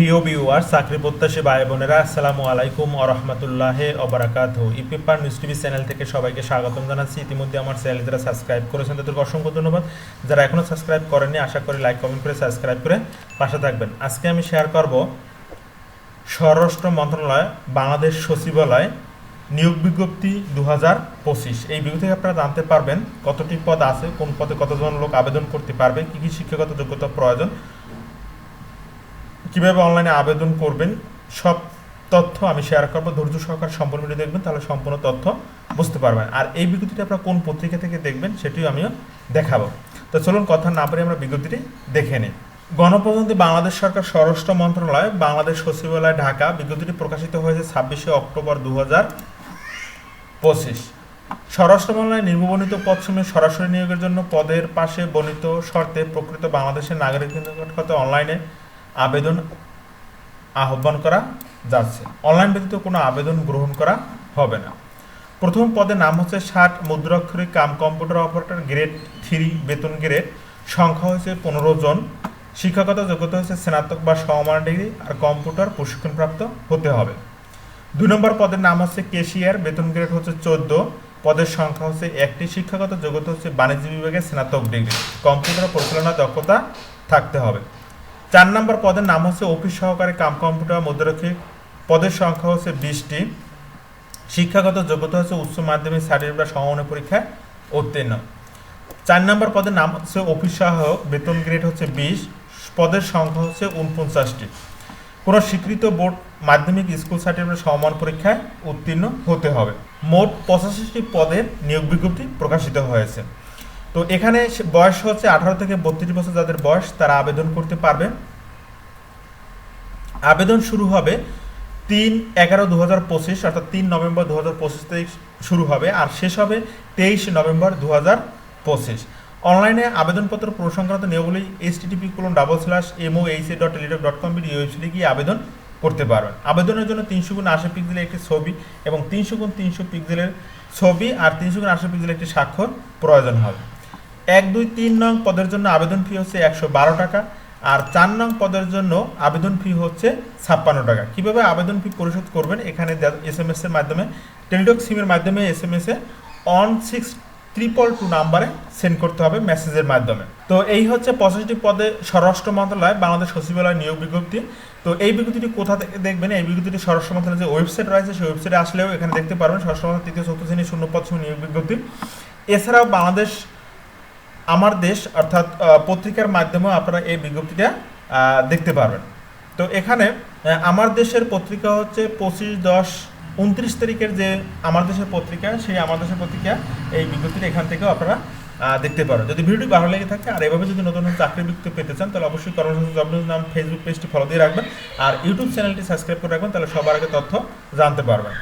প্রিয় ভিউয়ার চাকরি প্রত্যাশী ভাই বোনেরা, আসসালামু আলাইকুম ও রহমতুল্লাহ অবরাকাত ইপিপার নিউজ টিভি চ্যানেল থেকে সবাইকে স্বাগতম জানাচ্ছি। ইতিমধ্যে আমার চ্যানেল যারা সাবস্ক্রাইব করেছেন, তাদেরকে অসংখ্য ধন্যবাদ। যারা এখনও সাবস্ক্রাইব করেননি, আশা করি লাইক, কমেন্ট করে সাবস্ক্রাইব করে পাশে থাকবেন। আজকে আমি শেয়ার করব স্বরাষ্ট্র মন্ত্রণালয়, বাংলাদেশ সচিবালয়, নিয়োগ বিজ্ঞপ্তি দু হাজার পঁচিশ। এই বিজ্ঞপ্তি আপনারা জানতে পারবেন কতটি পদ আছে, কোন পদে কতজন লোক আবেদন করতে পারবে, কী কী শিক্ষাগত যোগ্যতা প্রয়োজন কীভাবে অনলাইনে আবেদন করবেন, সব তথ্য আমি শেয়ার করব। ধৈর্য সহকারে সম্পূর্ণ ভিডিও দেখবেন, তাহলে সম্পূর্ণ তথ্য বুঝতে পারবেন। আর এই বিজ্ঞপ্তিটা আপনারা কোন পত্রিকা থেকে দেখবেন, সেটিও আমিও দেখাবো। তো চলুন কথা না পারি আমরা বিজ্ঞপ্তিটি দেখে নিই। গণপ্রজাতন্ত্রী বাংলাদেশ সরকার স্বরাষ্ট্র মন্ত্রণালয়, বাংলাদেশ সচিবালয়, ঢাকা, বিজ্ঞপ্তিটি প্রকাশিত হয়েছে ছাব্বিশে অক্টোবর দু হাজার পঁচিশ। স্বরাষ্ট্র মন্ত্রণালয় নির্বাচিত পদসমূহে সরাসরি নিয়োগের জন্য পদের পাশে বর্ণিত শর্তে প্রকৃত বাংলাদেশের নাগরিক অনলাইনে আবেদন আহ্বান করা যাচ্ছে। অনলাইন ব্যতীত কোনো আবেদন গ্রহণ করা হবে না। প্রথম পদের নাম হচ্ছে ষাট মুদ্রাক্ষরিক cum computer operator grade three বেতন গ্রেড সংখ্যা হচ্ছে পনেরো জন। শিক্ষাগত যোগ্যতা হচ্ছে স্নাতক বা সমমান ডিগ্রি আর কম্পিউটার প্রশিক্ষণপ্রাপ্ত হতে হবে। দুই নম্বর পদের নাম হচ্ছে কেশিয়ার বেতন গ্রেড হচ্ছে চোদ্দ। পদের সংখ্যা হচ্ছে একটি। শিক্ষাগত যোগ্যতা হচ্ছে বাণিজ্য বিভাগে স্নাতক ডিগ্রি কম্পিউটার পরিচালনা দক্ষতা থাকতে হবে। চার নম্বর পদের নাম হচ্ছে অফিস সহকারী কাম কম্পিউটার মধ্যরক্ষী পদের সংখ্যা হচ্ছে বিশটি। শিক্ষাগত যোগ্যতা হচ্ছে উচ্চ মাধ্যমিক, সার্টিফিকেট বা সমমানের পরীক্ষায় উত্তীর্ণ। চার নম্বর পদের নাম হচ্ছে অফিস সহায়ক, বেতন গ্রেড হচ্ছে বিশ, পদের সংখ্যা হচ্ছে উনপঞ্চাশটি কোনো স্বীকৃত বোর্ড মাধ্যমিক, স্কুল সার্টিফিকেট সমমান পরীক্ষায় উত্তীর্ণ হতে হবে। মোট পঁচাশিটি পদের নিয়োগ বিজ্ঞপ্তি প্রকাশিত হয়েছে। তো এখানে বয়স হচ্ছে আঠারো থেকে বত্রিশ বছর যাদের বয়স, তারা আবেদন করতে পারবে। আবেদন শুরু হবে তিন এগারো দু হাজার পঁচিশ, অর্থাৎ তিন নভেম্বর দু হাজার পঁচিশ তারিখ শুরু হবে, আর শেষ হবে তেইশ নভেম্বর দু হাজার পঁচিশ। অনলাইনে আবেদনপত্র প্রসংক্রান্ত নিয়োগগুলি H TTP colon double slash MO H dot Teletalk dot com BD ওয়েবসাইটে গিয়ে আবেদন করতে পারবেন। আবেদনের জন্য তিনশো গুণ আশি পিক্সেলের একটি ছবি এবং তিনশো গুণ তিনশো পিক্সেলের ছবি আর তিনশো গুণ আশি পিক্সেলের একটি স্বাক্ষর প্রয়োজন হবে। এক, দুই, তিন নং পদের জন্য আবেদন ফি হচ্ছে একশো বারো টাকা আর চার নং পদের জন্য আবেদন ফি হচ্ছে ছাপ্পান্ন টাকা। কীভাবে আবেদন ফি পরিশোধ করবেন? এখানে এস এম এস এর মাধ্যমে, টেলিটক সিমের মাধ্যমে S M S on six triple two নাম্বারে সেন্ড করতে হবে মেসেজের মাধ্যমে। তো এই হচ্ছে পঁচাশিটি পদে স্বরাষ্ট্র মন্ত্রণালয়, বাংলাদেশ সচিবালয় নিয়োগ বিজ্ঞপ্তি। তো এই বিজ্ঞপ্তিটি কোথা থেকে দেখবেন? এই বিজ্ঞপ্তিটি স্বরাষ্ট্র মন্ত্রণালয়ের যে ওয়েবসাইট রয়েছে, সেই ওয়েবসাইটে আসলেও এখানে দেখতে পারবেন। স্বরাষ্ট্র মন্ত্রণালয় তৃতীয় চতুর্থ শ্রেণির শূন্য পদ নিয়োগ বিজ্ঞপ্তি। এছাড়াও বাংলাদেশ আমার দেশ, অর্থাৎ পত্রিকার মাধ্যমেও আপনারা এই বিজ্ঞপ্তিটা দেখতে পারবেন। তো এখানে আমার দেশের পত্রিকা হচ্ছে পঁচিশ দশ উনত্রিশ তারিখের যে আমার দেশের পত্রিকা, সেই আমার দেশের পত্রিকা, এই বিজ্ঞপ্তিটা এখান থেকেও আপনারা দেখতে পারেন। যদি ভিডিওটি ভালো লেগে থাকে আর এভাবে যদি নতুন চাকরি বিজ্ঞপ্তি পেতে চান, তাহলে অবশ্যই কর্মসংস্থান নাম ফেসবুক পেজটি ফলো দিয়ে রাখবেন। আর ইউটিউব চ্যানেলটি সাবস্ক্রাইব করে রাখবেন, তাহলে সবার আগে তথ্য জানতে পারবেন।